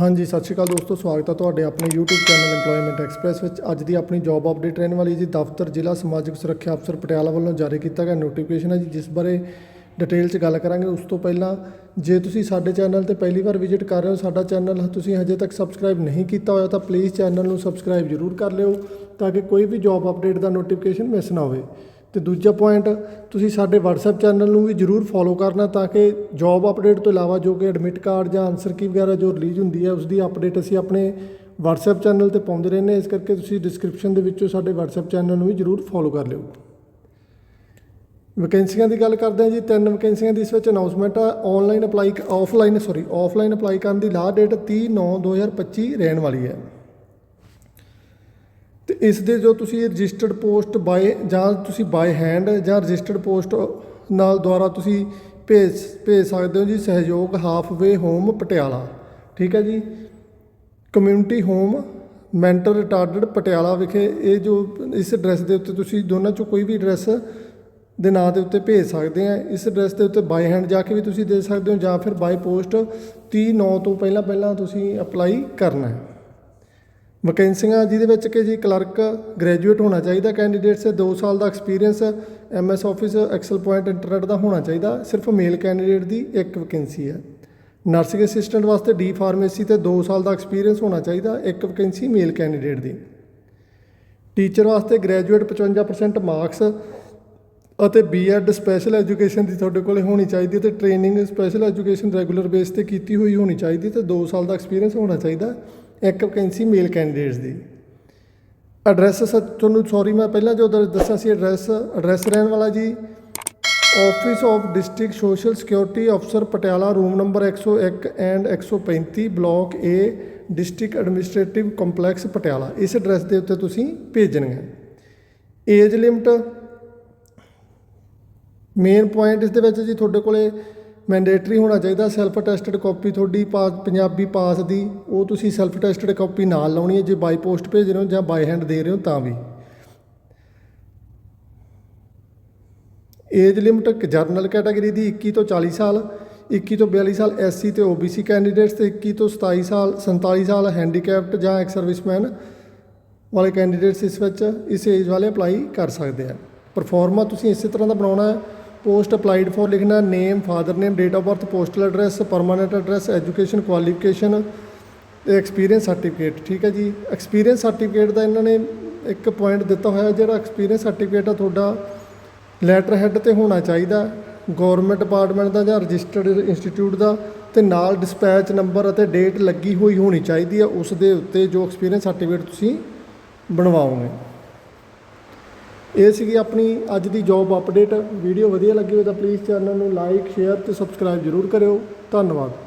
ਹਾਂਜੀ, ਸਤਿ ਸ਼੍ਰੀ ਅਕਾਲ ਦੋਸਤੋ, ਸਵਾਗਤ ਹੈ ਤੁਹਾਡੇ ਆਪਣੇ YouTube ਚੈਨਲ EMPLOYMENT ਐਕਸਪ੍ਰੈਸ ਵਿੱਚ। ਅੱਜ ਦੀ ਆਪਣੀ ਜੌਬ ਅਪਡੇਟ ਰਹਿਣ ਵਾਲੀ ਜੀ। ਦਫ਼ਤਰ, ਜ਼ਿਲ੍ਹਾ ਸਮਾਜਿਕ ਸੁਰੱਖਿਆ ਅਫਸਰ ਪਟਿਆਲਾ ਵੱਲੋਂ ਜਾਰੀ ਕੀਤਾ ਗਿਆ ਨੋਟੀਫਿਕੇਸ਼ਨ ਹੈ ਜੀ, ਜਿਸ ਬਾਰੇ ਡਿਟੇਲ 'ਚ ਗੱਲ ਕਰਾਂਗੇ। ਉਸ ਤੋਂ ਪਹਿਲਾਂ, ਜੇ ਤੁਸੀਂ ਸਾਡੇ ਚੈਨਲ ਤੇ ਪਹਿਲੀ ਵਾਰ ਵਿਜ਼ਿਟ ਕਰ ਰਹੇ ਹੋ, ਸਾਡਾ ਚੈਨਲ ਤੁਸੀਂ ਹਜੇ ਤੱਕ ਸਬਸਕ੍ਰਾਈਬ ਨਹੀਂ ਕੀਤਾ ਹੋਇਆ, ਤਾਂ ਪਲੀਜ਼ ਚੈਨਲ ਨੂੰ ਸਬਸਕ੍ਰਾਈਬ ਜ਼ਰੂਰ ਕਰ ਲਿਓ, ਤਾਂ ਕਿ ਕੋਈ ਵੀ ਜੌਬ ਅਪਡੇਟ ਦਾ ਨੋਟੀਫਿਕੇਸ਼ਨ ਮਿਸ ਨਾ ਹੋਵੇ। ਤੇ ਦੂਜਾ ਪੁਆਇੰਟ ਤੁਸੀਂ ਸਾਡੇ WhatsApp ਚੈਨਲ ਨੂੰ ਵੀ ਜਰੂਰ ਫੋਲੋ ਕਰਨਾ ਤਾਂ ਕਿ ਜੌਬ ਅਪਡੇਟ ਤੋਂ ਇਲਾਵਾ ਜੋ ਕਿ ਐਡਮਿਟ ਕਾਰਡ ਜਾਂ ਆਨਸਰ ਕੀ ਵਗੈਰਾ ਜੋ ਰਿਲੀਜ਼ ਹੁੰਦੀ ਹੈ ਉਸ ਦੀ ਅਪਡੇਟ ਅਸੀਂ ਆਪਣੇ WhatsApp ਚੈਨਲ ਤੇ ਪਾਉਂਦੇ ਰਹਿੰਦੇ ਹਾਂ। ਇਸ ਕਰਕੇ ਤੁਸੀਂ ਡਿਸਕ੍ਰਿਪਸ਼ਨ ਦੇ ਵਿੱਚੋਂ ਸਾਡੇ WhatsApp ਚੈਨਲ ਨੂੰ ਵੀ ਜਰੂਰ ਫੋਲੋ ਕਰ ਲਿਓ। ਵੈਕੈਂਸੀਆਂ ਦੀ ਗੱਲ ਕਰਦੇ ਹਾਂ ਜੀ। ਤਿੰਨ ਵੈਕੈਂਸੀਆਂ ਦੀ ਇਸ ਵਿੱਚ ਅਨਾਉਂਸਮੈਂਟ ਆ। Online apply offline sorry offline apply ਕਰਨ ਦੀ ਲਾਸਟ ਡੇਟ 30 9 2025 ਰਹਿਣ ਵਾਲੀ ਹੈ। ਤੇ ਇਸ ਦੇ ਜੋ ਤੁਸੀਂ ਰਜਿਸਟਰਡ ਪੋਸਟ ਬਾਏ ਜਾਂ ਤੁਸੀਂ ਬਾਏ ਹੈਂਡ ਜਾਂ ਰਜਿਸਟਰਡ ਪੋਸਟ ਨਾਲ ਦੁਆਰਾ ਤੁਸੀਂ ਭੇਜ ਭੇਜ ਸਕਦੇ ਹੋ ਜੀ, ਸਹਿਯੋਗ ਹਾਫਵੇ ਹੋਮ ਪਟਿਆਲਾ, ਠੀਕ ਹੈ ਜੀ। Community home mental retarded Patiala ਵਿਖੇ ਇਹ ਜੋ ਇਸ ਐਡਰੈਸ ਦੇ ਉੱਤੇ ਤੁਸੀਂ ਦੋਨਾਂ ਚੋਂ ਕੋਈ ਵੀ ਐਡਰੈਸ ਦੇ ਨਾਂ ਦੇ ਉੱਤੇ ਭੇਜ ਸਕਦੇ ਆ। ਇਸ ਐਡਰੈਸ ਦੇ ਉੱਤੇ ਬਾਈ ਹੈਂਡ ਜਾ ਕੇ ਵੀ ਤੁਸੀਂ ਦੇ ਸਕਦੇ ਹੋ ਜਾਂ ਫਿਰ ਬਾਈ ਪੋਸਟ 30 9 ਤੋਂ ਪਹਿਲਾਂ ਪਹਿਲਾਂ ਤੁਸੀਂ ਅਪਲਾਈ ਕਰਨਾ ਹੈ। ਵੈਕੈਂਸੀਆਂ ਜਿਹਦੇ ਵਿੱਚ ਕਿ ਜੀ ਕਲਰਕ ਗ੍ਰੈਜੂਏਟ ਹੋਣਾ ਚਾਹੀਦਾ, ਕੈਂਡੀਡੇਟਸ ਸੇ 2 ਸਾਲ ਦਾ experience MS office, excel point internet ਦਾ ਹੋਣਾ ਚਾਹੀਦਾ, ਸਿਰਫ ਮੇਲ ਕੈਂਡੀਡੇਟ ਦੀ ਇੱਕ ਵੈਕੈਂਸੀ ਹੈ। ਨਰਸਿੰਗ ਅਸਿਸਟੈਂਟ ਵਾਸਤੇ ਡੀ ਫਾਰਮੇਸੀ ਤੇ 2 ਸਾਲ ਦਾ ਐਕਸਪੀਰੀਅੰਸ ਹੋਣਾ ਚਾਹੀਦਾ, ਇੱਕ ਵੈਕੈਂਸੀ ਮੇਲ ਕੈਂਡੀਡੇਟ ਦੀ। ਟੀਚਰ ਵਾਸਤੇ ਗ੍ਰੈਜੂਏਟ 55% ਮਾਰਕਸ ਅਤੇ ਬੀਐਡ ਸਪੈਸ਼ਲ ਐਜੂਕੇਸ਼ਨ ਦੀ ਤੁਹਾਡੇ ਕੋਲੇ ਹੋਣੀ ਚਾਹੀਦੀ ਹੈ ਤੇ training special education regular base ਤੇ ਕੀਤੀ ਹੋਈ ਹੋਣੀ ਚਾਹੀਦੀ ਤੇ 2 ਸਾਲ ਦਾ ਐਕਸਪੀਰੀਅੰਸ ਹੋਣਾ ਚਾਹੀਦਾ। ਇੱਕ ਵੈਕੈਂਸੀ ਮੇਲ ਕੈਂਡੀਡੇਟਸ ਦੀ। ਐਡਰੈਸ ਤੁਹਾਨੂੰ ਸੌਰੀ ਮੈਂ ਪਹਿਲਾਂ ਜੋ ਦ- ਦੱਸਿਆ ਸੀ ਐਡਰੈਸ ਐਡਰੈਸ ਰਹਿਣ ਵਾਲਾ ਜੀ। Office of district social security ਅਫਸਰ Patiala room number 101 and 135 block A district administrative complex Patiala. ਇਸ ਐਡਰੈਸ ਦੇ ਉੱਤੇ ਤੁਸੀਂ ਭੇਜਣੀਆਂ। ਏਜ ਲਿਮਟ ਮੇਨ ਪੁਆਇੰਟ ਇਸ ਦੇ ਵਿੱਚ ਜੀ ਤੁਹਾਡੇ ਕੋਲੇ ਮੈਂਡੇਟਰੀ ਹੋਣਾ ਚਾਹੀਦਾ ਸੈਲਫ ਟੈਸਟਡ ਕਾਪੀ ਤੁਹਾਡੀ ਪਾਸ ਪੰਜਾਬੀ ਪਾਸ ਦੀ, ਉਹ ਤੁਸੀਂ ਸੈਲਫ ਅਟੈਸਟਡ ਕਾਪੀ ਨਾਲ ਲਾਉਣੀ ਹੈ, ਜੇ ਬਾਈ ਪੋਸਟ ਭੇਜ ਰਹੇ ਹੋ ਜਾਂ ਬਾਈ ਹੈਂਡ ਦੇ ਰਹੇ ਹੋ ਤਾਂ ਵੀ। ਏਜ ਲਿਮਟ ਜਰਨਲ ਕੈਟਾਗਰੀ ਦੀ 21 ਤੋਂ 40 ਸਾਲ 21 ਤੋਂ 42 ਸਾਲ ਐਸਸੀ ਤੇ ਓਬੀਸੀ ਕੈਂਡੀਡੇਟਸ ਤੇ 21 ਤੋਂ 27 ਸਾਲ 47 ਸਾਲ ਹੈਂਡੀਕੈਪਟ ਜਾਂ ਐਕਸ ਸਰਵਿਸਮੈਨ ਵਾਲੇ ਕੈਂਡੀਡੇਟਸ ਇਸ ਵਿੱਚ, ਇਸ ਏਜ ਵਾਲੇ ਅਪਲਾਈ ਕਰ ਸਕਦੇ ਆ। ਪਰਫਾਰਮਾ ਤੁਸੀਂ ਇਸੇ ਤਰ੍ਹਾਂ ਦਾ ਬਣਾਉਣਾ ਹੈ ਪੋਸਟ ਅਪਲਾਈਡ ਫੋਰ ਲਿਖਣਾ name father name date of birth postal address permanent address education qualification ਤੇ ਐਕਸਪੀਰੀਅੰਸ ਸਰਟੀਫਿਕੇਟ ਠੀਕ ਹੈ ਜੀ? ਐਕਸਪੀਰੀਅੰਸ ਸਰਟੀਫਿਕੇਟ ਦਾ ਇਹਨਾਂ ਨੇ ਇੱਕ ਪੁਆਇੰਟ ਦਿੱਤਾ ਹੋਇਆ, ਜਿਹੜਾ ਐਕਸਪੀਰੀਅੰਸ ਸਰਟੀਫਿਕੇਟ ਆ, ਤੁਹਾਡਾ ਲੈਟਰ ਹੈੱਡ ਤੇ ਹੋਣਾ ਚਾਹੀਦਾ। ਗਵਰਨਮੈਂਟ ਡਿਪਾਰਟਮੈਂਟ ਦਾ ਜਾਂ ਰਜਿਸਟਰਡ ਇੰਸਟੀਚਿਊਟ ਦਾ, ਤੇ ਨਾਲ ਡਿਸਪੈਚ ਨੰਬਰ ਅਤੇ ਡੇਟ ਲੱਗੀ ਹੋਈ ਹੋਣੀ ਚਾਹੀਦੀ ਹੈ ਉਸ ਦੇ ਉੱਤੇ ਜੋ ਐਕਸਪੀਰੀਅੰਸ ਸਰਟੀਫਿਕੇਟ ਤੁਸੀਂ ਬਣਵਾਓਗੇ। ਇਹ ਸੀਗੀ ਆਪਣੀ ਅੱਜ ਦੀ ਜੌਬ ਅਪਡੇਟ ਵੀਡੀਓ ਵਧੀਆ ਲੱਗੀ ਹੋਵੇ ਤਾਂ ਪਲੀਜ਼ ਚੈਨਲ ਨੂੰ ਲਾਈਕ ਸ਼ੇਅਰ ਤੇ ਸਬਸਕ੍ਰਾਈਬ ਜ਼ਰੂਰ ਕਰਿਓ। ਧੰਨਵਾਦ।